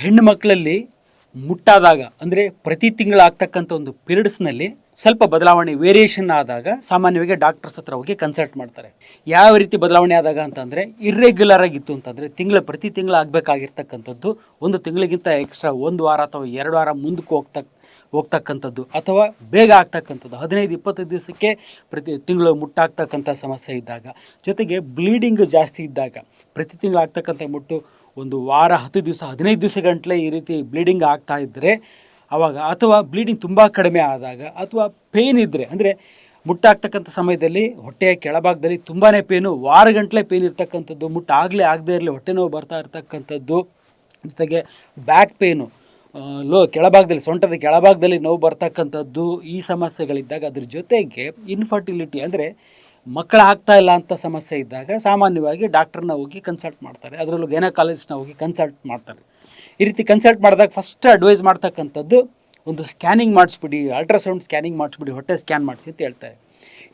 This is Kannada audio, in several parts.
ಹೆಣ್ಣು ಮಕ್ಕಳಲ್ಲಿ ಮುಟ್ಟಾದಾಗ, ಅಂದರೆ ಪ್ರತಿ ತಿಂಗಳು ಆಗ್ತಕ್ಕಂಥ ಒಂದು ಪೀರಿಯಡ್ಸ್ನಲ್ಲಿ ಸ್ವಲ್ಪ ಬದಲಾವಣೆ ವೇರಿಯೇಷನ್ ಆದಾಗ ಸಾಮಾನ್ಯವಾಗಿ ಡಾಕ್ಟರ್ಸ್ ಹತ್ರ ಹೋಗಿ ಕನ್ಸಲ್ಟ್ ಮಾಡ್ತಾರೆ. ಯಾವ ರೀತಿ ಬದಲಾವಣೆ ಆದಾಗ ಅಂತಂದರೆ ಇರ್ರೆಗ್ಯುಲರ್ ಆಗಿತ್ತು ಅಂತಂದರೆ ತಿಂಗಳ ಪ್ರತಿ ತಿಂಗಳು ಆಗಬೇಕಾಗಿರ್ತಕ್ಕಂಥದ್ದು ಒಂದು ತಿಂಗಳಿಗಿಂತ ಎಕ್ಸ್ಟ್ರಾ ಒಂದು ವಾರ ಅಥವಾ ಎರಡು ವಾರ ಮುಂದಕ್ಕೆ ಹೋಗ್ತಕ್ಕ ಹೋಗ್ತಕ್ಕಂಥದ್ದು ಅಥವಾ ಬೇಗ ಆಗ್ತಕ್ಕಂಥದ್ದು. ಹದಿನೈದು, ಇಪ್ಪತ್ತೈದು ದಿವಸಕ್ಕೆ ಪ್ರತಿ ತಿಂಗಳು ಮುಟ್ಟಾಗ್ತಕ್ಕಂಥ ಸಮಸ್ಯೆ ಇದ್ದಾಗ, ಜೊತೆಗೆ ಬ್ಲೀಡಿಂಗ್ ಜಾಸ್ತಿ ಇದ್ದಾಗ ಪ್ರತಿ ತಿಂಗಳು ಆಗ್ತಕ್ಕಂಥ ಮುಟ್ಟು ಒಂದು ವಾರ, ಹತ್ತು ದಿವಸ, ಹದಿನೈದು ದಿವಸ ಗಂಟಲೆ ಈ ರೀತಿ ಬ್ಲೀಡಿಂಗ್ ಆಗ್ತಾ ಇದ್ದರೆ ಆವಾಗ ಅಥವಾ ಬ್ಲೀಡಿಂಗ್ ತುಂಬ ಕಡಿಮೆ ಆದಾಗ ಅಥವಾ ಪೇನ್ ಇದ್ದರೆ ಅಂದರೆ ಮುಟ್ಟಾಗ್ತಕ್ಕಂಥ ಸಮಯದಲ್ಲಿ ಹೊಟ್ಟೆಯ ಕೆಳಭಾಗದಲ್ಲಿ ತುಂಬಾ ಪೇನು ವಾರ ಗಂಟಲೆ ಪೇನ್ ಇರ್ತಕ್ಕಂಥದ್ದು ಮುಟ್ಟಾಗಲೇ ಆಗದೇ ಇರಲಿ, ಹೊಟ್ಟೆ ನೋವು ಬರ್ತಾ ಇರ್ತಕ್ಕಂಥದ್ದು, ಜೊತೆಗೆ ಬ್ಯಾಕ್ ಪೇನು ಲೋ, ಕೆಳಭಾಗದಲ್ಲಿ, ಸೊಂಟದ ಕೆಳಭಾಗದಲ್ಲಿ ನೋವು ಬರ್ತಕ್ಕಂಥದ್ದು, ಈ ಸಮಸ್ಯೆಗಳಿದ್ದಾಗ ಅದ್ರ ಜೊತೆಗೆ ಇನ್ಫರ್ಟಿಲಿಟಿ ಅಂದರೆ ಮಕ್ಕಳು ಆಗ್ತಾ ಇಲ್ಲ ಅಂತ ಸಮಸ್ಯೆ ಇದ್ದಾಗ ಸಾಮಾನ್ಯವಾಗಿ ಡಾಕ್ಟ್ರನ್ನ ಹೋಗಿ ಕನ್ಸಲ್ಟ್ ಮಾಡ್ತಾರೆ. ಅದರಲ್ಲೂ ಗೈನಕಾಲಜಿಸ್ಟ್ನ ಹೋಗಿ ಕನ್ಸಲ್ಟ್ ಮಾಡ್ತಾರೆ. ಈ ರೀತಿ ಕನ್ಸಲ್ಟ್ ಮಾಡಿದಾಗ ಫಸ್ಟ್ ಅಡ್ವೈಸ್ ಮಾಡ್ತಕ್ಕಂಥದ್ದು ಒಂದು ಸ್ಕ್ಯಾನಿಂಗ್ ಮಾಡಿಸ್ಬಿಡಿ ಅಲ್ಟ್ರಾಸೌಂಡ್ ಸ್ಕ್ಯಾನಿಂಗ್ ಮಾಡಿಸ್ಬಿಡಿ, ಹೊಟ್ಟೆ ಸ್ಕ್ಯಾನ್ ಮಾಡಿಸಿ ಅಂತ ಹೇಳ್ತಾರೆ.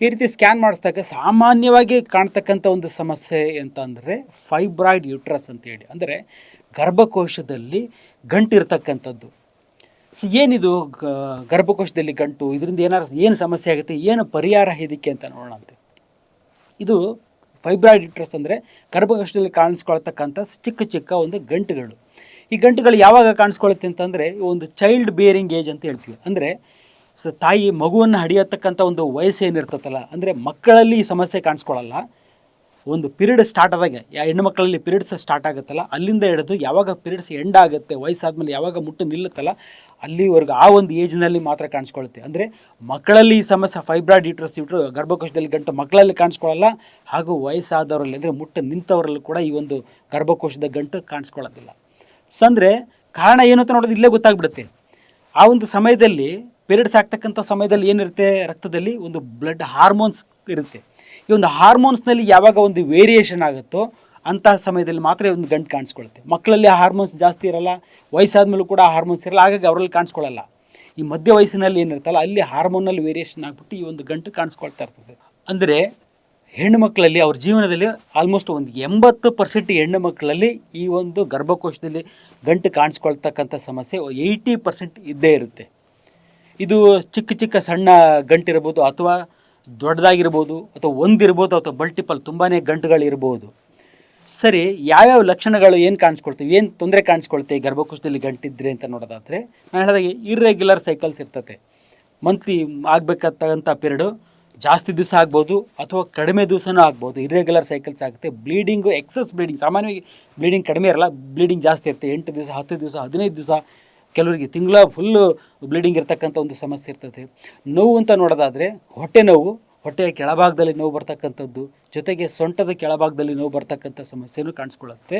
ಈ ರೀತಿ ಸ್ಕ್ಯಾನ್ ಮಾಡಿಸಿದಾಗ ಸಾಮಾನ್ಯವಾಗಿ ಕಾಣ್ತಕ್ಕಂಥ ಒಂದು ಸಮಸ್ಯೆ ಅಂತ ಅಂದರೆ ಫೈಬ್ರಾಯ್ಡ್ ಯೂಟ್ರಸ್ ಅಂತೇಳಿ ಅಂದರೆ ಗರ್ಭಕೋಶದಲ್ಲಿ ಗಂಟಿರ್ತಕ್ಕಂಥದ್ದು. ಸಿ ಏನಿದು ಗರ್ಭಕೋಶದಲ್ಲಿ ಗಂಟು, ಇದರಿಂದ ಏನಾರು, ಏನು ಸಮಸ್ಯೆ ಆಗುತ್ತೆ, ಏನು ಪರಿಹಾರ ಇದಕ್ಕೆ ಅಂತ ನೋಡೋಣಂತೆ. ಇದು ಫೈಬ್ರಾಯ್ಡ್ ಯೂಟ್ರಸ್ ಅಂದರೆ ಗರ್ಭಕೋಶದಲ್ಲಿ ಕಾಣಿಸ್ಕೊಳ್ತಕ್ಕಂಥ ಚಿಕ್ಕ ಚಿಕ್ಕ ಒಂದು ಗಂಟುಗಳು. ಈ ಗಂಟುಗಳು ಯಾವಾಗ ಕಾಣಿಸ್ಕೊಳ್ಳುತ್ತೆ ಅಂತಂದರೆ ಒಂದು ಚೈಲ್ಡ್ ಬೇರಿಂಗ್ ಏಜ್ ಅಂತ ಹೇಳ್ತೀವಿ. ಅಂದರೆ ತಾಯಿ ಮಗುವನ್ನು ಹಡಿಯತಕ್ಕಂಥ ಒಂದು ವಯಸ್ಸು ಏನಿರ್ತದಲ್ಲ ಅಂದರೆ ಮಕ್ಕಳಲ್ಲಿ ಈ ಸಮಸ್ಯೆ ಕಾಣಿಸ್ಕೊಳ್ಳಲ್ಲ ಒಂದು ಪಿರಿಯಡ್ ಸ್ಟಾರ್ಟ್ ಆದಾಗ ಹೆಣ್ಣು ಮಕ್ಕಳಲ್ಲಿ ಪೀರಿಯಡ್ಸ್ ಸ್ಟಾರ್ಟ್ ಆಗುತ್ತಲ್ಲ, ಅಲ್ಲಿಂದ ಹಿಡಿದು ಯಾವಾಗ ಪೀರಿಯಡ್ಸ್ ಎಂಡ್ ಆಗುತ್ತೆ, ವಯಸ್ಸಾದ್ಮೇಲೆ ಯಾವಾಗ ಮುಟ್ಟು ನಿಲ್ಲುತ್ತಲ್ಲ, ಅಲ್ಲಿವರೆಗೂ ಆ ಒಂದು ಏಜ್ನಲ್ಲಿ ಮಾತ್ರ ಕಾಣಿಸ್ಕೊಳ್ಳುತ್ತೆ ಅಂದರೆ ಮಕ್ಕಳಲ್ಲಿ ಈ ಸಮಸ್ಯೆ ಫೈಬ್ರಾಯ್ಡ್ ಯೂಟ್ರಸ್ ಯೂಟ್ರ ಗರ್ಭಕೋಶದಲ್ಲಿ ಗಂಟು ಮಕ್ಕಳಲ್ಲಿ ಕಾಣಿಸ್ಕೊಳ್ಳಲ್ಲ ಹಾಗೂ ವಯಸ್ಸಾದವರಲ್ಲಿ ಅಂದರೆ ಮುಟ್ಟು ನಿಂತವರಲ್ಲೂ ಕೂಡ ಈ ಒಂದು ಗರ್ಭಕೋಶದ ಗಂಟು ಕಾಣಿಸ್ಕೊಳ್ಳೋದಿಲ್ಲ. ಸೊ ಕಾರಣ ಏನು ಅಂತ ನೋಡೋದು ಇಲ್ಲೇ ಗೊತ್ತಾಗ್ಬಿಡುತ್ತೆ. ಆ ಒಂದು ಸಮಯದಲ್ಲಿ ಪೀರಿಯಡ್ಸ್ ಆಗ್ತಕ್ಕಂಥ ಸಮಯದಲ್ಲಿ ಏನಿರುತ್ತೆ ರಕ್ತದಲ್ಲಿ? ಒಂದು ಬ್ಲಡ್ ಹಾರ್ಮೋನ್ಸ್ ಇರುತ್ತೆ. ಈ ಒಂದು ಹಾರ್ಮೋನ್ಸ್ನಲ್ಲಿ ಯಾವಾಗ ಒಂದು ವೇರಿಯೇಷನ್ ಆಗುತ್ತೋ ಅಂತಹ ಸಮಯದಲ್ಲಿ ಮಾತ್ರ ಒಂದು ಗಂಟು ಕಾಣಿಸ್ಕೊಳ್ಳುತ್ತೆ. ಮಕ್ಕಳಲ್ಲಿ ಹಾರ್ಮೋನ್ಸ್ ಜಾಸ್ತಿ ಇರಲ್ಲ, ವಯಸ್ಸಾದ್ಮೇಲೂ ಕೂಡ ಹಾರ್ಮೋನ್ಸ್ ಇರಲ್ಲ, ಹಾಗಾಗಿ ಅವರಲ್ಲಿ ಕಾಣಿಸ್ಕೊಳ್ಳಲ್ಲ. ಈ ಮಧ್ಯ ವಯಸ್ಸಿನಲ್ಲಿ ಏನಿರ್ತಲ್ಲ ಅಲ್ಲಿ ಹಾರ್ಮೋನಲ್ಲಿ ವೇರಿಯೇಷನ್ ಆಗಿಬಿಟ್ಟು ಈ ಒಂದು ಗಂಟು ಕಾಣಿಸ್ಕೊಳ್ತಾ ಇರ್ತದೆ. ಅಂದರೆ ಹೆಣ್ಣು ಮಕ್ಕಳಲ್ಲಿ ಅವ್ರ ಜೀವನದಲ್ಲಿ ಆಲ್ಮೋಸ್ಟ್ ಒಂದು ಎಂಬತ್ತು ಪರ್ಸೆಂಟ್ ಹೆಣ್ಣು ಮಕ್ಕಳಲ್ಲಿ ಈ ಒಂದು ಗರ್ಭಕೋಶದಲ್ಲಿ ಗಂಟು ಕಾಣಿಸ್ಕೊಳ್ತಕ್ಕಂಥ ಸಮಸ್ಯೆ ಏಯ್ಟಿ ಪರ್ಸೆಂಟ್ ಇದ್ದೇ ಇರುತ್ತೆ. ಇದು ಚಿಕ್ಕ ಚಿಕ್ಕ ಸಣ್ಣ ಗಂಟಿರ್ಬೋದು ಅಥವಾ ದೊಡ್ಡದಾಗಿರ್ಬೋದು ಅಥವಾ ಒಂದಿರ್ಬೋದು ಅಥವಾ ಮಲ್ಟಿಪಲ್ ತುಂಬಾ ಗಂಟುಗಳಿರ್ಬೋದು. ಸರಿ, ಯಾವ್ಯಾವ ಲಕ್ಷಣಗಳು ಏನು ಕಾಣಿಸ್ಕೊಳ್ತೀವಿ, ಏನು ತೊಂದರೆ ಕಾಣಿಸ್ಕೊಳ್ತೀವಿ ಗರ್ಭಕೋಶದಲ್ಲಿ ಗಂಟಿದ್ರೆ ಅಂತ ನೋಡೋದಾದರೆ, ನಾನು ಹೇಳಿದಾಗೆ ಇರ್ರೆಗ್ಯುಲರ್ ಸೈಕಲ್ಸ್ ಇರ್ತತೆ. ಮಂತ್ಲಿ ಆಗಬೇಕಾದಂಥ ಪೀರಿಯಡು ಜಾಸ್ತಿ ದಿವಸ ಆಗ್ಬೋದು ಅಥವಾ ಕಡಿಮೆ ದಿವಸನೂ ಆಗ್ಬೋದು. ಇರ್ರೆಗ್ಯುಲರ್ ಸೈಕಲ್ಸ್ ಆಗುತ್ತೆ. ಬ್ಲೀಡಿಂಗು ಎಕ್ಸಸ್ ಬ್ಲೀಡಿಂಗ್ ಸಾಮಾನ್ಯವಾಗಿ ಬ್ಲೀಡಿಂಗ್ ಕಡಿಮೆ ಇರಲ್ಲ ಬ್ಲೀಡಿಂಗ್ ಜಾಸ್ತಿ ಇರುತ್ತೆ. ಎಂಟು ದಿವಸ, ಹತ್ತು ದಿವಸ, ಹದಿನೈದು ದಿವಸ ಕೆಲವರಿಗೆ ತಿಂಗಳ ಫುಲ್ಲು ಬ್ಲೀಡಿಂಗ್ ಇರ್ತಕ್ಕಂಥ ಒಂದು ಸಮಸ್ಯೆ ಇರ್ತದೆ. ನೋವು ಅಂತ ನೋಡೋದಾದರೆ ಹೊಟ್ಟೆ ನೋವು, ಹೊಟ್ಟೆಯ ಕೆಳಭಾಗದಲ್ಲಿ ನೋವು ಬರ್ತಕ್ಕಂಥದ್ದು, ಜೊತೆಗೆ ಸೊಂಟದ ಕೆಳಭಾಗದಲ್ಲಿ ನೋವು ಬರ್ತಕ್ಕಂಥ ಸಮಸ್ಯೆನೂ ಕಾಣಿಸ್ಕೊಳ್ಳುತ್ತೆ.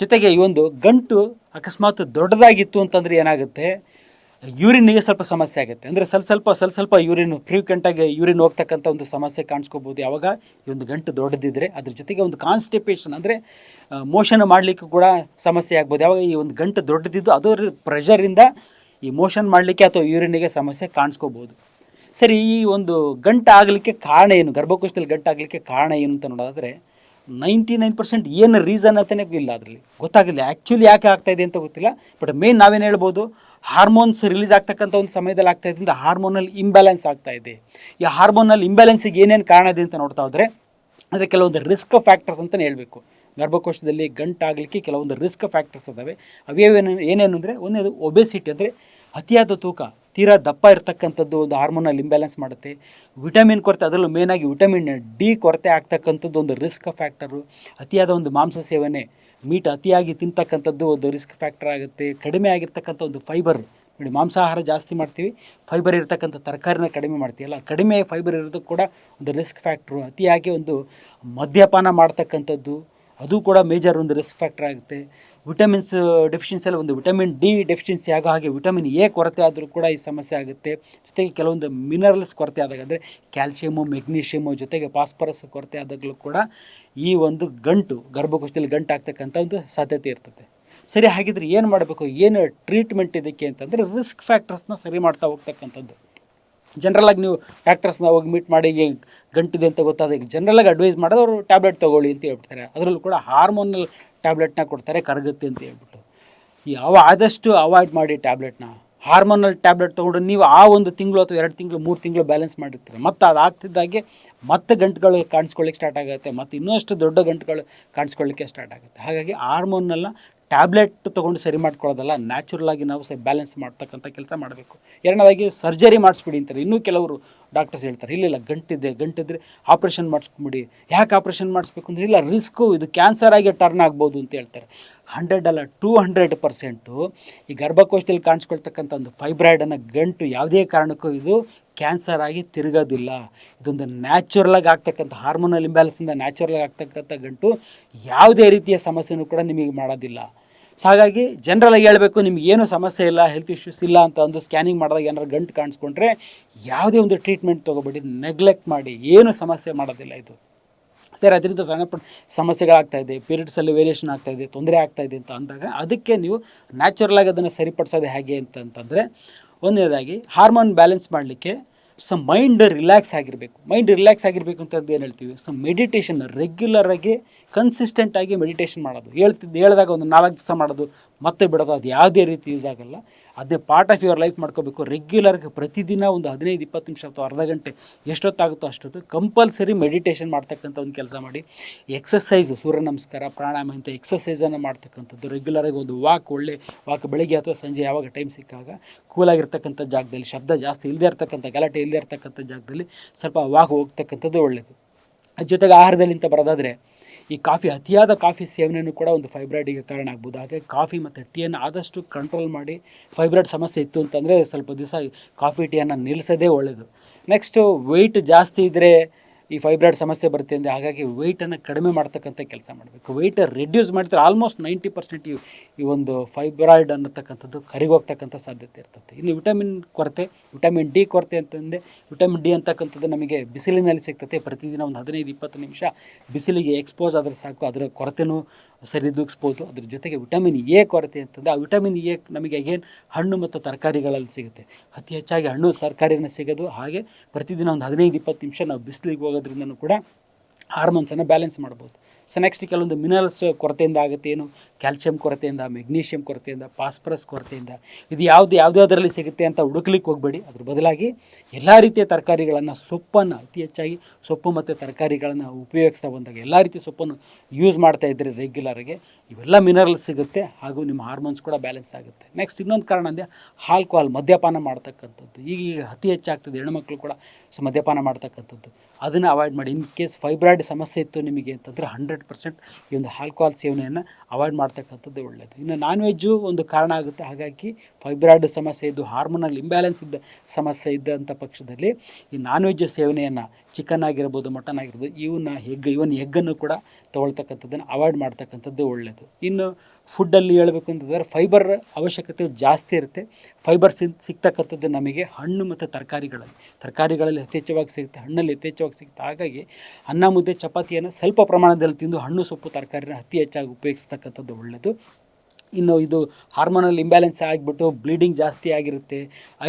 ಜೊತೆಗೆ ಈ ಒಂದು ಗಂಟು ಅಕಸ್ಮಾತ್ ದೊಡ್ಡದಾಗಿತ್ತು ಅಂತಂದರೆ ಏನಾಗುತ್ತೆ? ಯೂರಿನ್ನಿಗೆ ಸ್ವಲ್ಪ ಸಮಸ್ಯೆ ಆಗುತ್ತೆ. ಅಂದರೆ ಸ್ವಲ್ಪ ಸ್ವಲ್ಪ ಸ್ವಲ್ಪ ಸ್ವಲ್ಪ ಯೂರಿನ್ ಫ್ರೀಕ್ವೆಂಟಾಗಿ ಯೂರಿನ್ ಹೋಗ್ತಕ್ಕಂಥ ಒಂದು ಸಮಸ್ಯೆ ಕಾಣಿಸ್ಕೋಬೋದು. ಯಾವಾಗ? ಈ ಒಂದು ಗಂಟು ದೊಡ್ಡದಿದ್ದರೆ ಅದ್ರ ಜೊತೆಗೆ ಒಂದು ಕಾನ್ಸ್ಟಿಪೇಷನ್ ಅಂದರೆ ಮೋಷನ್ ಮಾಡಲಿಕ್ಕೂ ಕೂಡ ಸಮಸ್ಯೆ ಆಗ್ಬೋದು. ಯಾವಾಗ ಈ ಒಂದು ಗಂಟು ದೊಡ್ಡದಿದ್ದು ಅದರ ಪ್ರೆಷರಿಂದ ಈ ಮೋಷನ್ ಮಾಡಲಿಕ್ಕೆ ಅಥವಾ ಯೂರಿನ್ಗೆ ಸಮಸ್ಯೆ ಕಾಣಿಸ್ಕೋಬೋದು. ಸರಿ, ಈ ಒಂದು ಗಂಟು ಆಗಲಿಕ್ಕೆ ಕಾರಣ ಏನು? ಗರ್ಭಕೋಶದಲ್ಲಿ ಗಂಟು ಆಗಲಿಕ್ಕೆ ಕಾರಣ ಏನು ಅಂತ ನೋಡೋದಾದರೆ ನೈಂಟಿ ನೈನ್ ಪರ್ಸೆಂಟ್ ಏನು ರೀಸನ್ ಅಂತಲೇ ಇಲ್ಲ ಅದರಲ್ಲಿ. ಗೊತ್ತಾಗಿಲ್ಲ ಆ್ಯಕ್ಚುಲಿ ಯಾಕೆ ಆಗ್ತಾಯಿದೆ ಅಂತ ಗೊತ್ತಿಲ್ಲ. ಬಟ್ ಮೇನ್ ನಾವೇನು ಹೇಳ್ಬೋದು? ಹಾರ್ಮೋನ್ಸ್ ರಿಲೀಸ್ ಆಗ್ತಕ್ಕಂಥ ಒಂದು ಸಮಯದಲ್ಲಿ ಆಗ್ತಾ ಇದ್ದರಿಂದ ಹಾರ್ಮೋನಲ್ ಇಂಬ್ಯಾಲೆನ್ಸ್ ಆಗ್ತಾ ಇದೆ. ಈ ಹಾರ್ಮೋನಲ್ ಇಂಬ್ಯಾಲೆನ್ಸಿಗೆ ಏನೇನು ಕಾರಣ ಇದೆ ಅಂತ ನೋಡ್ತಾ ಹೋದರೆ, ಅಂದರೆ ಕೆಲವೊಂದು ರಿಸ್ಕ್ ಫ್ಯಾಕ್ಟರ್ಸ್ ಅಂತಲೇ ಹೇಳಬೇಕು. ಗರ್ಭಕೋಶದಲ್ಲಿ ಗಂಟಾಗಲಿಕ್ಕೆ ಕೆಲವೊಂದು ರಿಸ್ಕ್ ಫ್ಯಾಕ್ಟರ್ಸ್ ಅದಾವೆ ಅವೇವೇನು ಏನೇನು ಅಂದರೆ, ಒಂದೇದು ಒಬೆಸಿಟಿ, ಅಂದರೆ ಅತಿಯಾದ ತೂಕ, ತೀರಾ ದಪ್ಪ ಇರತಕ್ಕಂಥದ್ದು ಒಂದು ಹಾರ್ಮೋನಲ್ ಇಂಬ್ಯಾಲೆನ್ಸ್ ಮಾಡುತ್ತೆ. ವಿಟಮಿನ್ ಕೊರತೆ, ಅದರಲ್ಲೂ ಮೇನಾಗಿ ವಿಟಮಿನ್ ಡಿ ಕೊರತೆ ಆಗ್ತಕ್ಕಂಥದ್ದು ಒಂದು ರಿಸ್ಕ್ ಫ್ಯಾಕ್ಟರು, ಅತಿಯಾದ ಒಂದು ಮಾಂಸ ಸೇವನೆ ಮೀಟ್ ಅತಿಯಾಗಿ ತಿಂತಕ್ಕಂಥದ್ದು ಒಂದು ರಿಸ್ಕ್ ಫ್ಯಾಕ್ಟರ್ ಆಗುತ್ತೆ. ಕಡಿಮೆ ಆಗಿರ್ತಕ್ಕಂಥ ಒಂದು ಫೈಬರ್ ನೋಡಿ ಮಾಂಸಾಹಾರ ಜಾಸ್ತಿ ಮಾಡ್ತೀವಿ. ಫೈಬರ್ ಇರತಕ್ಕಂಥ ತರಕಾರಿನ ಕಡಿಮೆ ಮಾಡ್ತೀವಿ ಅಲ್ಲ. ಕಡಿಮೆ ಫೈಬರ್ ಇರೋದು ಕೂಡ ಒಂದು ರಿಸ್ಕ್ ಫ್ಯಾಕ್ಟ್ರು ಅತಿಯಾಗಿ ಒಂದು ಮದ್ಯಪಾನ ಮಾಡ್ತಕ್ಕಂಥದ್ದು. ಅದು ಕೂಡ ಮೇಜರ್ ಒಂದು ರಿಸ್ಕ್ ಫ್ಯಾಕ್ಟರ್ ಆಗುತ್ತೆ. ವಿಟಮಿನ್ಸ್ ಡೆಫಿಷಿಯನ್ಸಿಯಲ್ಲಿ ಒಂದು ವಿಟಮಿನ್ ಡಿ ಡೆಫಿಷಿಯನ್ಸಿ ಆಗೋ ಹಾಗೆ ವಿಟಮಿನ್ ಎ ಕೊರತೆ ಆದರೂ ಕೂಡ ಈ ಸಮಸ್ಯೆ ಆಗುತ್ತೆ. ಜೊತೆಗೆ ಕೆಲವೊಂದು ಮಿನರಲ್ಸ್ ಕೊರತೆ ಆದಾಗ, ಅಂದರೆ ಕ್ಯಾಲ್ಶಿಯಮು ಮೆಗ್ನೀಷಿಯಮು ಜೊತೆಗೆ ಫಾಸ್ಫರಸ್ ಕೊರತೆ ಆದಾಗಲೂ ಕೂಡ ಈ ಒಂದು ಗಂಟು, ಗರ್ಭಕೋಶದಲ್ಲಿ ಗಂಟು ಆಗ್ತಕ್ಕಂಥ ಒಂದು ಸಾಧ್ಯತೆ ಇರ್ತದೆ. ಸರಿ, ಹಾಗಿದ್ರೆ ಏನು ಮಾಡಬೇಕು? ಏನು ಟ್ರೀಟ್ಮೆಂಟ್ ಇದಕ್ಕೆ ಅಂತಂದರೆ ರಿಸ್ಕ್ ಫ್ಯಾಕ್ಟರ್ಸ್ನ ಸರಿ ಮಾಡ್ತಾ ಹೋಗ್ತಕ್ಕಂಥದ್ದು. ಜನರಲಾಗಿ ನೀವು ಡಾಕ್ಟರ್ಸ್ನ ಹೋಗಿ ಮೀಟ್ ಮಾಡಿ ಗಂಟಿದೆ ಅಂತ ಗೊತ್ತಾದ ಜನರಲಾಗಿ ಅಡ್ವೈಸ್ ಮಾಡೋದು ಅವರು ಟ್ಯಾಬ್ಲೆಟ್ ತೊಗೊಳ್ಳಿ ಅಂತ ಹೇಳ್ಬಿಡ್ತಾರೆ. ಅದರಲ್ಲೂ ಕೂಡ ಹಾರ್ಮೋನಲ್ ಟ್ಯಾಬ್ಲೆಟ್ನ ಕೊಡ್ತಾರೆ ಕರಗುತ್ತೆ ಅಂತ ಹೇಳ್ಬಿಟ್ಟು. ಯಾವ ಆದಷ್ಟು ಅವಾಯ್ಡ್ ಮಾಡಿ ಟ್ಯಾಬ್ಲೆಟ್ನ ಹಾರ್ಮೋನಲ್ ಟ್ಯಾಬ್ಲೆಟ್ ತೊಗೊಂಡು ನೀವು ಆ ಒಂದು ತಿಂಗಳು ಅಥವಾ ಎರಡು ತಿಂಗಳು, ಮೂರು ತಿಂಗಳು ಬ್ಯಾಲೆನ್ಸ್ ಮಾಡಿರ್ತಾರೆ. ಮತ್ತು ಅದು ಆಗ್ತಿದ್ದಾಗೆ ಮತ್ತೆ ಗಂಟುಗಳು ಕಾಣಿಸ್ಕೊಳ್ಳಿಕ್ಕೆ ಸ್ಟಾರ್ಟ್ ಆಗುತ್ತೆ. ಮತ್ತು ಇನ್ನಷ್ಟು ದೊಡ್ಡ ಗಂಟುಗಳು ಕಾಣಿಸ್ಕೊಳ್ಳಿಕ್ಕೆ ಸ್ಟಾರ್ಟ್ ಆಗುತ್ತೆ. ಹಾಗಾಗಿ ಹಾರ್ಮೋನ್ನೆಲ್ಲ ಟ್ಯಾಬ್ಲೆಟ್ ತೊಗೊಂಡು ಸರಿ ಮಾಡ್ಕೊಳ್ಳೋದಲ್ಲ ನ್ಯಾಚುರಲ್ ಆಗಿ ನಾವು ಸಹ ಬ್ಯಾಲೆನ್ಸ್ ಮಾಡ್ತಕ್ಕಂಥ ಕೆಲಸ ಮಾಡಬೇಕು. ಎರಡನೇದಾಗಿ ಸರ್ಜರಿ ಮಾಡಿಸ್ಬಿಡಿ ಅಂತಾರೆ. ಇನ್ನೂ ಕೆಲವರು ಡಾಕ್ಟರ್ಸ್ ಹೇಳ್ತಾರೆ, ಇಲ್ಲ ಇಲ್ಲ, ಗಂಟಿದೆ, ಗಂಟಿದ್ರೆ ಆಪ್ರೇಷನ್ ಮಾಡಿಸ್ಕೊಂಬಿಡಿ. ಯಾಕೆ ಆಪ್ರೇಷನ್ ಮಾಡಿಸ್ಬೇಕು ಅಂದರೆ, ಇಲ್ಲ ರಿಸ್ಕು ಇದು ಕ್ಯಾನ್ಸರ್ ಆಗಿ ಟರ್ನ್ ಆಗ್ಬೋದು ಅಂತ ಹೇಳ್ತಾರೆ. ಹಂಡ್ರೆಡ್ ಅಲ್ಲ ಟೂ ಹಂಡ್ರೆಡ್ ಪರ್ಸೆಂಟು ಈ ಗರ್ಭಕೋಶದಲ್ಲಿ ಕಾಣಿಸ್ಕೊಳ್ತಕ್ಕಂಥ ಒಂದು ಫೈಬ್ರಾಯ್ಡನ್ನು ಗಂಟು ಯಾವುದೇ ಕಾರಣಕ್ಕೂ ಇದು ಕ್ಯಾನ್ಸರ್ ಆಗಿ ತಿರುಗೋದಿಲ್ಲ. ಇದೊಂದು ನ್ಯಾಚುರಲಾಗಿ ಆಗ್ತಕ್ಕಂಥ ಹಾರ್ಮೋನಲ್ ಇಂಬ್ಯಾಲೆನ್ಸಿಂದ ನ್ಯಾಚುರಲ್ ಆಗ್ತಕ್ಕಂಥ ಗಂಟು ಯಾವುದೇ ರೀತಿಯ ಸಮಸ್ಯೆನೂ ಕೂಡ ನಿಮಗೆ ಮಾಡೋದಿಲ್ಲ. ಸೊ ಹಾಗಾಗಿ ಜನರಲಾಗಿ ಹೇಳಬೇಕು, ನಿಮ್ಗೆ ಏನೂ ಸಮಸ್ಯೆ ಇಲ್ಲ ಹೆಲ್ತ್ ಇಶ್ಯೂಸ್ ಇಲ್ಲ ಅಂತ ಒಂದು ಸ್ಕ್ಯಾನಿಂಗ್ ಮಾಡಿದಾಗ ಏನಾರು ಗಂಟು ಕಾಣಿಸ್ಕೊಂಡ್ರೆ ಯಾವುದೇ ಒಂದು ಟ್ರೀಟ್ಮೆಂಟ್ ತೊಗೊಬೇಡಿ ನೆಗ್ಲೆಕ್ಟ್ ಮಾಡಿ, ಏನು ಸಮಸ್ಯೆ ಮಾಡೋದಿಲ್ಲ ಇದು. ಸರ್ ಅದರಿಂದ ಸಣ್ಣ ಪುಟ್ಟ ಸಮಸ್ಯೆಗಳಾಗ್ತಾ ಇದೆ ಪೀರಿಯಡ್ಸಲ್ಲಿ ವೇರಿಯೇಷನ್ ಆಗ್ತಾಯಿದೆ ತೊಂದರೆ ಆಗ್ತಾ ಇದೆ ಅಂತ ಅಂದಾಗ ಅದಕ್ಕೆ ನೀವು ನ್ಯಾಚುರಲಾಗಿ ಅದನ್ನು ಸರಿಪಡಿಸೋದು ಹೇಗೆ ಅಂತಂತಂದರೆ ಒಂದನೇದಾಗಿ ಹಾರ್ಮೋನ್ ಬ್ಯಾಲೆನ್ಸ್ ಮಾಡಲಿಕ್ಕೆ ಸೊ ಮೈಂಡ್ ರಿಲ್ಯಾಕ್ಸ್ ಆಗಿರಬೇಕು. ಮೈಂಡ್ ರಿಲ್ಯಾಕ್ಸ್ ಆಗಿರಬೇಕು ಅಂತದ್ದು ಏನು ಹೇಳ್ತೀವಿ? ಸೊ ಮೆಡಿಟೇಷನ್ ರೆಗ್ಯುಲರಾಗಿ ಕನ್ಸಿಸ್ಟೆಂಟ್ ಆಗಿ ಮೆಡಿಟೇಷನ್ ಮಾಡೋದು. ಹೇಳ್ತಿದ್ದು ಹೇಳಿದಾಗ ಒಂದು ನಾಲ್ಕು ದಿವಸ ಮಾಡೋದು, ಮತ್ತೆ ಬಿಡೋದು, ಅದು ಯಾವುದೇ ರೀತಿ ಯೂಸ್ ಆಗಲ್ಲ. ಅದೇ ಪಾರ್ಟ್ ಆಫ್ ಯುವರ್ ಲೈಫ್ ಮಾಡ್ಕೋಬೇಕು. ರೆಗ್ಯುಲರ್ಗೆ ಪ್ರತಿದಿನ ಒಂದು ಹದಿನೈದು, ಇಪ್ಪತ್ತು ನಿಮಿಷ ಅಥವಾ ಅರ್ಧ ಗಂಟೆ ಎಷ್ಟೊತ್ತಾಗುತ್ತೋ ಅಷ್ಟೊತ್ತು ಕಂಪಲ್ಸರಿ ಮೆಡಿಟೇಷನ್ ಮಾಡ್ತಕ್ಕಂಥ ಒಂದು ಕೆಲಸ ಮಾಡಿ. ಎಕ್ಸಸೈಸ್ ಸೂರ್ಯ ನಮಸ್ಕಾರ, ಪ್ರಾಣಾಯಾಮ ಇಂಥ ಎಕ್ಸಸೈಸನ್ನು ಮಾಡ್ತಕ್ಕಂಥದ್ದು. ರೆಗ್ಯುಲರಾಗಿ ಒಂದು ವಾಕ್ ಒಳ್ಳೆ ವಾಕ್ ಬೆಳಗ್ಗೆ ಅಥವಾ ಸಂಜೆ ಯಾವಾಗ ಟೈಮ್ ಸಿಕ್ಕಾಗ ಕೂಲಾಗಿರ್ತಕ್ಕಂಥ ಜಾಗದಲ್ಲಿ, ಶಬ್ದ ಜಾಸ್ತಿ ಇಲ್ಲದೆ ಇರ್ತಕ್ಕಂಥ, ಗಲಾಟೆ ಇಲ್ಲದೆ ಇರ್ತಕ್ಕಂಥ ಜಾಗದಲ್ಲಿ ಸ್ವಲ್ಪ ವಾಕ್ ಹೋಗ್ತಕ್ಕಂಥದ್ದು ಒಳ್ಳೆಯದು ಜೊತೆಗೆ ಆಹಾರದಲ್ಲಿ ಅಂತ ಬರೋದಾದರೆ ಈ ಕಾಫಿ ಅತಿಯಾದ ಕಾಫಿ ಸೇವನೆಯೂ ಕೂಡ ಒಂದು ಫೈಬ್ರಾಯ್ಡಿಗೆ ಕಾರಣ ಆಗ್ಬೋದು. ಹಾಗೆ ಕಾಫಿ ಮತ್ತು ಟೀಯನ್ನು ಆದಷ್ಟು ಕಂಟ್ರೋಲ್ ಮಾಡಿ ಫೈಬ್ರಾಯ್ಡ್ ಸಮಸ್ಯೆ ಇತ್ತು ಅಂತಂದರೆ ಸ್ವಲ್ಪ ದಿವಸ ಕಾಫಿ ಟೀಯನ್ನು ನಿಲ್ಲಿಸೋದೇ ಒಳ್ಳೆಯದು ನೆಕ್ಸ್ಟು ವೆಯ್ಟ್ ಜಾಸ್ತಿ ಇದ್ದರೆ ಈ ಫೈಬ್ರಾಯ್ಡ್ ಸಮಸ್ಯೆ ಬರುತ್ತೆ ಅಂದರೆ ಹಾಗಾಗಿ ವೆಯ್ಟನ್ನು ಕಡಿಮೆ ಮಾಡ್ತಕ್ಕಂಥ ಕೆಲಸ ಮಾಡಬೇಕು. ವೆಯ್ಟ್ ರೆಡ್ಯೂಸ್ ಮಾಡಿದ್ರೆ ಆಲ್ಮೋಸ್ಟ್ ನೈಂಟಿ ಪರ್ಸೆಂಟ್ ಈ ಈ ಒಂದು ಫೈಬ್ರಾಯ್ಡ್ ಅನ್ನತಕ್ಕಂಥದ್ದು ಕರಿಗೋಗ್ತಕ್ಕಂಥ ಸಾಧ್ಯತೆ ಇರ್ತದೆ. ಇನ್ನು ವಿಟಮಿನ್ ಕೊರತೆ ವಿಟಮಿನ್ ಡಿ ಕೊರತೆ ಅಂತಂದರೆ ವಿಟಮಿನ್ ಡಿ ಅಂತಕ್ಕಂಥದ್ದು ನಮಗೆ ಬಿಸಿಲಿನಲ್ಲಿ ಸಿಗ್ತದೆ. ಪ್ರತಿದಿನ ಒಂದು ಹದಿನೈದು ಇಪ್ಪತ್ತು ನಿಮಿಷ ಬಿಸಿಲಿಗೆ ಎಕ್ಸ್ಪೋಸ್ ಆದರೆ ಸಾಕು. ಅದರ ಕೊರತೆನೂ ಸರಿದೂಗಿಸ್ಬೋದು ಅದ್ರ ಜೊತೆಗೆ ವಿಟಮಿನ್ ಎ ಕೊರತೆ ಅಂತಂದರೆ, ಆ ವಿಟಮಿನ್ ಎ ನಮಗೆ ಅಗೇನ್ ಹಣ್ಣು ಮತ್ತು ತರಕಾರಿಗಳಲ್ಲಿ ಸಿಗುತ್ತೆ. ಅತಿ ಹೆಚ್ಚಾಗಿ ಹಣ್ಣು ತರಕಾರಿನ ಸಿಗೋದು. ಹಾಗೆ ಪ್ರತಿದಿನ ಒಂದು ಹದಿನೈದು, ಇಪ್ಪತ್ತು ನಿಮಿಷ ನಾವು ಬಿಸಿಲಿಗೆ ಹೋಗೋದ್ರಿಂದನೂ ಕೂಡ ಹಾರ್ಮೋನ್ಸನ್ನು ಬ್ಯಾಲೆನ್ಸ್ ಮಾಡ್ಬೋದು. ಸೊ ನೆಕ್ಸ್ಟ್ ಕೆಲವೊಂದು ಮಿನರಲ್ಸ್ ಕೊರತೆಯಿಂದ ಆಗುತ್ತೆ, ಏನು? ಕ್ಯಾಲ್ಶಿಯಂ ಕೊರತೆಯಿಂದ ಮೆಗ್ನೀಷಿಯಂ ಕೊರತೆಯಿಂದ ಫಾಸ್ಫರಸ್ ಕೊರತೆಯಿಂದ. ಇದು ಯಾವುದು ಯಾವುದ್ಯಾವುದರಲ್ಲಿ ಸಿಗುತ್ತೆ ಅಂತ ಹುಡುಕ್ಲಿಕ್ಕೆ ಹೋಗಬೇಡಿ. ಅದ್ರ ಬದಲಾಗಿ ಎಲ್ಲ ರೀತಿಯ ತರಕಾರಿಗಳನ್ನು, ಸೊಪ್ಪನ್ನು, ಅತಿ ಹೆಚ್ಚಾಗಿ ಸೊಪ್ಪು ಮತ್ತು ತರಕಾರಿಗಳನ್ನು ಉಪಯೋಗಿಸ್ತಾ ಬಂದಾಗ, ಎಲ್ಲ ರೀತಿಯ ಸೊಪ್ಪನ್ನು ಯೂಸ್ ಮಾಡ್ತಾ ಇದ್ದರೆ ರೆಗ್ಯುಲರ್ಗೆ ಇವೆಲ್ಲ ಮಿನರಲ್ಸ್ ಸಿಗುತ್ತೆ ಹಾಗೂ ನಿಮ್ಮ ಹಾರ್ಮೋನ್ಸ್ ಕೂಡ ಬ್ಯಾಲೆನ್ಸ್ ಆಗುತ್ತೆ. ನೆಕ್ಸ್ಟ್ ಇನ್ನೊಂದು ಕಾರಣ ಅಂದರೆ ಆಲ್ಕೋಹಾಲ್ ಮದ್ಯಪಾನ ಮಾಡ್ತಕ್ಕಂಥದ್ದು. ಈಗ ಅತಿ ಹೆಚ್ಚಾಗ್ತದೆ ಹೆಣ್ಮಕ್ಳು ಕೂಡ ಸೊ ಮದ್ಯಪಾನ ಮಾಡ್ತಕ್ಕಂಥದ್ದು. ಅದನ್ನು ಅವಾಯ್ಡ್ ಮಾಡಿ. ಇನ್ ಕೇಸ್ ಫೈಬ್ರಾಯ್ಡ್ ಸಮಸ್ಯೆ ಇತ್ತು ನಿಮಗೆ ಅಂತಂದರೆ ಹಂಡ್ರೆಡ್ ಪರ್ಸೆಂಟ್ ಈ ಒಂದು ಆಲ್ಕೋಹಾಲ್ ಸೇವನೆಯನ್ನು ಅವಾಯ್ಡ್ ಮಾಡ್ತಕ್ಕಂಥದ್ದು ಒಳ್ಳೆಯದು ಇನ್ನು ನಾನ್ ವೆಜ್ಜು ಒಂದು ಕಾರಣ ಆಗುತ್ತೆ. ಹಾಗಾಗಿ ಫೈಬ್ರಾಯ್ಡ್ ಸಮಸ್ಯೆ ಇದ್ದು ಹಾರ್ಮೋನಲ್ ಇಂಬ್ಯಾಲೆನ್ಸ್ ಇದ್ದ ಸಮಸ್ಯೆ ಇದ್ದಂಥ ಪಕ್ಷದಲ್ಲಿ ಈ ನಾನ್ ವೆಜ್ ಸೇವನೆಯನ್ನು ಚಿಕನ್ ಆಗಿರ್ಬೋದು ಮಟನ್ ಆಗಿರ್ಬೋದು ಇವನ್ನ ಹೆಗ್, ಇವನ್ ಹೆಗ್ಗನ್ನು ಕೂಡ ತೊಗೊಳ್ತಕ್ಕಂಥದ್ದನ್ನು ಅವಾಯ್ಡ್ ಮಾಡ್ತಕ್ಕಂಥದ್ದು ಒಳ್ಳೆಯದು ಇನ್ನು ಫುಡ್ಡಲ್ಲಿ ಹೇಳಬೇಕು ಅಂತಂದರೆ ಫೈಬರ್ ಅವಶ್ಯಕತೆ ಜಾಸ್ತಿ ಇರುತ್ತೆ. ಫೈಬರ್ ಸಿ, ಸಿಗ್ತಕ್ಕಂಥದ್ದು ನಮಗೆ ಹಣ್ಣು ಮತ್ತು ತರಕಾರಿಗಳಲ್ಲಿ. ತರಕಾರಿಗಳಲ್ಲಿ ಯಥೇಚ್ಛವಾಗಿ ಸಿಗುತ್ತೆ, ಹಣ್ಣಲ್ಲಿ ಯಥೇಚ್ಛವಾಗಿ ಸಿಗುತ್ತೆ. ಹಾಗಾಗಿ ಅನ್ನ ಮುದ್ದೆ, ಚಪಾತಿಯನ್ನು ಸ್ವಲ್ಪ ಪ್ರಮಾಣದಲ್ಲಿ ತಿಂದು ಹಣ್ಣು ಸೊಪ್ಪು ತರಕಾರಿನ ಅತಿ ಹೆಚ್ಚಾಗಿ ಉಪಯೋಗಿಸ್ತಕ್ಕಂಥದ್ದು ಒಳ್ಳೆಯದು ಇನ್ನು ಇದು ಹಾರ್ಮೋನಲ್ ಇಂಬ್ಯಾಲೆನ್ಸ್ ಆಗಿಬಿಟ್ಟು ಬ್ಲೀಡಿಂಗ್ ಜಾಸ್ತಿ ಆಗಿರುತ್ತೆ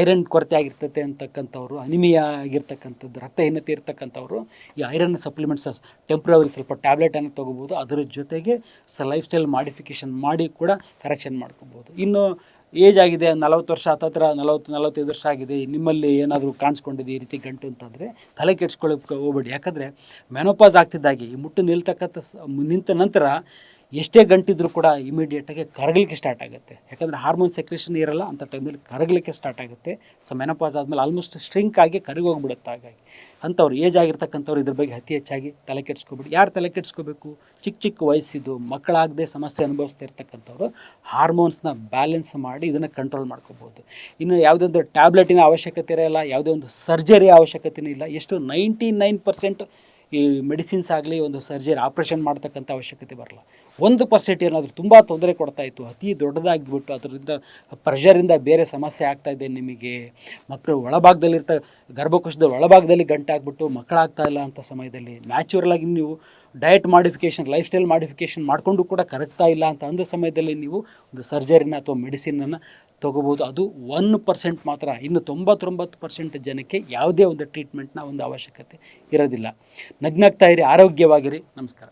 ಐರನ್ ಕೊರತೆ ಆಗಿರ್ತತೆ ಅಂತಕ್ಕಂಥವ್ರು, ಅನಿಮಿಯಾ ಆಗಿರ್ತಕ್ಕಂಥದ್ದು, ರಕ್ತಹೀನತೆ ಇರ್ತಕ್ಕಂಥವ್ರು, ಈ ಐರನ್ ಸಪ್ಲಿಮೆಂಟ್ಸ್ ಟೆಂಪ್ರವರಿ ಸ್ವಲ್ಪ ಟ್ಯಾಬ್ಲೆಟನ್ನು ತೊಗೋಬೋದು. ಅದರ ಜೊತೆಗೆ ಸ ಲೈಫ್ ಸ್ಟೈಲ್ ಮಾಡಿಫಿಕೇಷನ್ ಮಾಡಿ ಕೂಡ ಕರೆಕ್ಷನ್ ಮಾಡ್ಕೋಬೋದು. ಇನ್ನು ಏಜ್ ಆಗಿದೆ, ನಲವತ್ತು ವರ್ಷ, ಹತ್ತತ್ರ ನಲವತ್ತು, ನಲವತ್ತೈದು ವರ್ಷ ಆಗಿದೆ, ನಿಮ್ಮಲ್ಲಿ ಏನಾದರೂ ಕಾಣಿಸ್ಕೊಂಡಿದೆ ಈ ರೀತಿ ಗಂಟು ಅಂತಂದರೆ ತಲೆ ಕೆಡ್ಸ್ಕೊಳ್ಳೋಕೆ ಹೋಗ್ಬೇಡಿ. ಯಾಕಂದರೆ ಮೆನೋಪಾಸ್ ಆಗ್ತಿದ್ದಾಗೆ, ಈ ಮುಟ್ಟು ನಿಲ್ತಕ್ಕಂಥ ನಿಂತ ನಂತರ ಎಷ್ಟೇ ಗಂಟಿದ್ರೂ ಕೂಡ ಇಮಿಡಿಯೇಟಾಗಿ ಕರಗಲಿಕ್ಕೆ ಸ್ಟಾರ್ಟ್ ಆಗುತ್ತೆ. ಯಾಕಂದರೆ ಹಾರ್ಮೋನ್ ಸೆಕ್ರೇಷನ್ ಇರಲ್ಲ ಅಂಥ ಟೈಮಲ್ಲಿ ಕರಗಲಿಕ್ಕೆ ಸ್ಟಾರ್ಟ್ ಆಗುತ್ತೆ. ಸೊ ಮೆನಪಾಸ್ ಆದಮೇಲೆ ಆಲ್ಮೋಸ್ಟ್ ಸ್ಟ್ರಿಂಕ್ ಆಗಿ ಕರಗೋಗ್ಬಿಡುತ್ತೆ ಹಾಗಾಗಿ. ಅಂಥವ್ರು ಏಜ್ ಆಗಿರ್ತಕ್ಕಂಥವ್ರು ಇದ್ರ ಬಗ್ಗೆ ಅತಿ ಹೆಚ್ಚಾಗಿ ತಲೆ ಕೆಡಿಸ್ಕೊಬಿಡಿ ಯಾರು ತಲೆ ಕೆಡಿಸ್ಕೋಬೇಕು? ಚಿಕ್ಕ ಚಿಕ್ಕ ವಯಸ್ಸಿದ್ದು, ಮಕ್ಕಳಾಗದೆ ಸಮಸ್ಯೆ ಅನುಭವಿಸ್ತಾ ಇರ್ತಕ್ಕಂಥವ್ರು ಹಾರ್ಮೋನ್ಸ್ನ ಬ್ಯಾಲೆನ್ಸ್ ಮಾಡಿ ಇದನ್ನು ಕಂಟ್ರೋಲ್ ಮಾಡ್ಕೋಬೋದು. ಇನ್ನು ಯಾವುದೇ ಒಂದು ಟ್ಯಾಬ್ಲೆಟಿನ ಅವಶ್ಯಕತೆ ಇರೋಲ್ಲ ಯಾವುದೇ ಒಂದು ಸರ್ಜರಿ ಅವಶ್ಯಕತೆನೂ ಇಲ್ಲ. ಎಷ್ಟು ನೈಂಟಿ ನೈನ್ ಪರ್ಸೆಂಟ್ ಈ ಮೆಡಿಸಿನ್ಸ್ ಆಗಲಿ ಒಂದು ಸರ್ಜರಿ, ಆಪ್ರೇಷನ್ ಮಾಡ್ತಕ್ಕಂಥ ಅವಶ್ಯಕತೆ ಬರಲ್ಲ. ಒಂದು ಪರ್ಸೆಂಟ್ ಏನಾದರೂ ತುಂಬ ತೊಂದರೆ ಕೊಡ್ತಾ ಇತ್ತು, ಅತಿ ದೊಡ್ಡದಾಗಿಬಿಟ್ಟು, ಅದರಿಂದ ಪ್ರೆಷರಿಂದ ಬೇರೆ ಸಮಸ್ಯೆ ಆಗ್ತಾ ಇದೆ ನಿಮಗೆ. ಮಕ್ಕಳು ಒಳಭಾಗದಲ್ಲಿರ್ತ ಗರ್ಭಕೋಶದ ಒಳಭಾಗದಲ್ಲಿ ಗಂಟಾಗ್ಬಿಟ್ಟು ಮಕ್ಕಳಾಗ್ತಾ ಇಲ್ಲ ಅಂತ ಸಮಯದಲ್ಲಿ ನ್ಯಾಚುರಲಾಗಿ ನೀವು diet modification lifestyle modification ಮಾಡಿಕೊಂಡು ಕೂಡ ಕರಗ್ತಾ ಇಲ್ಲ ಅಂತ ಅಂದ ಸಮಯದಲ್ಲಿ ನೀವು ಒಂದು ಸರ್ಜರಿನ ಅಥವಾ ಮೆಡಿಸಿನನ್ನು ತೊಗೋಬೋದು ಅದು ಒನ್ ಪರ್ಸೆಂಟ್ ಮಾತ್ರ. ಇನ್ನು ತೊಂಬತ್ತೊಂಬತ್ತು ಪರ್ಸೆಂಟ್ ಜನಕ್ಕೆ ಯಾವುದೇ ಒಂದು ಟ್ರೀಟ್ಮೆಂಟ್ನ ಒಂದು ಅವಶ್ಯಕತೆ ಇರೋದಿಲ್ಲ. ನಗ್ನಾಗ್ತಾ ಇರಿ, ಆರೋಗ್ಯವಾಗಿರಿ. ನಮಸ್ಕಾರ.